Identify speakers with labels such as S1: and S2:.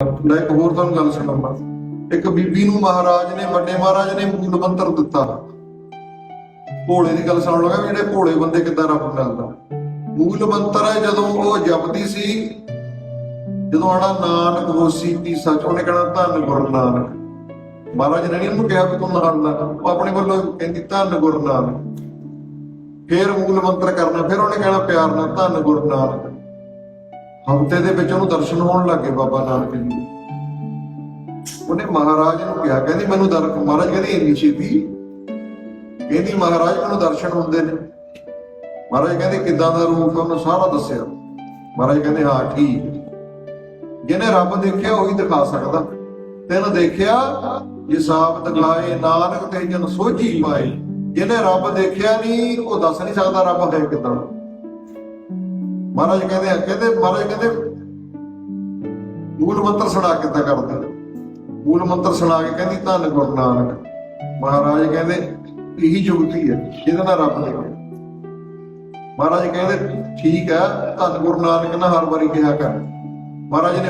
S1: ਮੈਂ ਇੱਕ ਹੋਰ ਤੁਹਾਨੂੰ ਗੱਲ ਸੁਣਾਉਂਦਾ ਇੱਕ ਬੀਬੀ ਨੂੰ ਮਹਾਰਾਜ ਨੇ, ਵੱਡੇ ਮਹਾਰਾਜ ਨੇ ਮੂਲ ਮੰਤਰ ਦਿੱਤਾ। ਭੋਲੇ ਦੀ ਗੱਲ ਸੁਣਨ ਲੱਗਾ ਜਿਹੜੇ ਭੋਲੇ ਬੰਦੇ ਕਿੱਦਾਂ ਰੱਬ ਮਿਲਦਾ ਮੂਲ ਮੰਤਰ ਹੈ ਜਦੋਂ ਉਹ ਜਪਦੀ ਸੀ, ਜਦੋਂ ਆਣਾ ਨਾਨਕ ਹੋਸੀ ਕੀ ਸੱਚ ਉਹਨੇ ਕਹਿਣਾ ਧੰਨ ਗੁਰੂ ਨਾਨਕ। ਮਹਾਰਾਜ ਨੇ ਨਹੀਂ ਉਹਨੂੰ ਕਿਹਾ ਵੀ ਤੂੰ ਨਾਲ ਉਹ ਆਪਣੇ ਵੱਲੋਂ ਕਹਿੰਦੀ ਧੰਨ ਗੁਰੂ ਨਾਨਕ। ਫੇਰ ਮੂਲ ਮੰਤਰ ਕਰਨਾ, ਫਿਰ ਉਹਨੇ ਕਹਿਣਾ ਪਿਆਰ ਨਾਲ ਧੰਨ ਗੁਰੂ ਨਾਨਕ। ਹਫ਼ਤੇ ਦੇ ਵਿੱਚ ਉਹਨੂੰ ਦਰਸ਼ਨ ਹੋਣ ਲੱਗੇ ਬਾਬਾ ਨਾਨਕ ਜੀ। ਉਹਨੇ ਮਹਾਰਾਜ ਨੂੰ ਕਿਹਾ, ਕਹਿੰਦੀ ਮੈਨੂੰ ਦਰ, ਮਹਾਰਾਜ ਕਹਿੰਦੀ ਇੰਨੀ ਛੇਤੀ? ਕਹਿੰਦੀ ਮਹਾਰਾਜ ਮੈਨੂੰ ਦਰਸ਼ਨ ਹੁੰਦੇ ਨੇ। ਮਹਾਰਾਜ ਕਹਿੰਦੇ ਕਿੱਦਾਂ ਦਾ ਰੂਪ ਉਹਨੂੰ ਸਾਰਾ ਦੱਸਿਆ। ਮਹਾਰਾਜ ਕਹਿੰਦੇ, ਹਾਂ, ਠੀਕ। ਜਿਹਨੇ ਰੱਬ ਦੇਖਿਆ, ਉਹੀ ਦਿਖਾ ਸਕਦਾ। ਤੈਨੂੰ ਦੇਖਿਆ, ਜੇ ਸਾਬ ਨਾਨਕ ਤੇ ਜਨ ਸੋਝੀ ਪਾਏ। ਜਿਹਨੇ ਰੱਬ ਦੇਖਿਆ ਨਹੀਂ ਉਹ ਦੱਸ ਨਹੀਂ ਸਕਦਾ ਰੱਬ ਹੈ ਕਿੱਦਾਂ। ਮਹਾਰਾਜ ਕਹਿੰਦੇ ਆ, ਕਹਿੰਦੇ ਮਹਾਰਾਜ ਕਹਿੰਦੇ, ਮੂਲ ਮੰਤਰ ਸੁਣਾ ਕਿੱਦਾਂ ਕਰਦੇ? ਮੂਲ ਮੰਤਰ ਸੁਣਾ ਕੇ ਕਹਿੰਦੀ, ਧੰਨ ਗੁਰੂ ਨਾਨਕ। ਮਹਾਰਾਜ ਕਹਿੰਦੇ, ਇਹੀ ਜੁਗਤੀ ਹੈ, ਜਿਹਦੇ ਨਾਲ ਰੱਬ ਦੇ ਮਹਾਰਾਜ ਕਹਿੰਦੇ, ਠੀਕ ਹੈ, ਧੰਨ ਗੁਰੂ ਨਾਨਕ ਨੇ ਹਰ ਵਾਰੀ ਕਿਹਾ ਕਰ। ਮਹਾਰਾਜ ਨੇ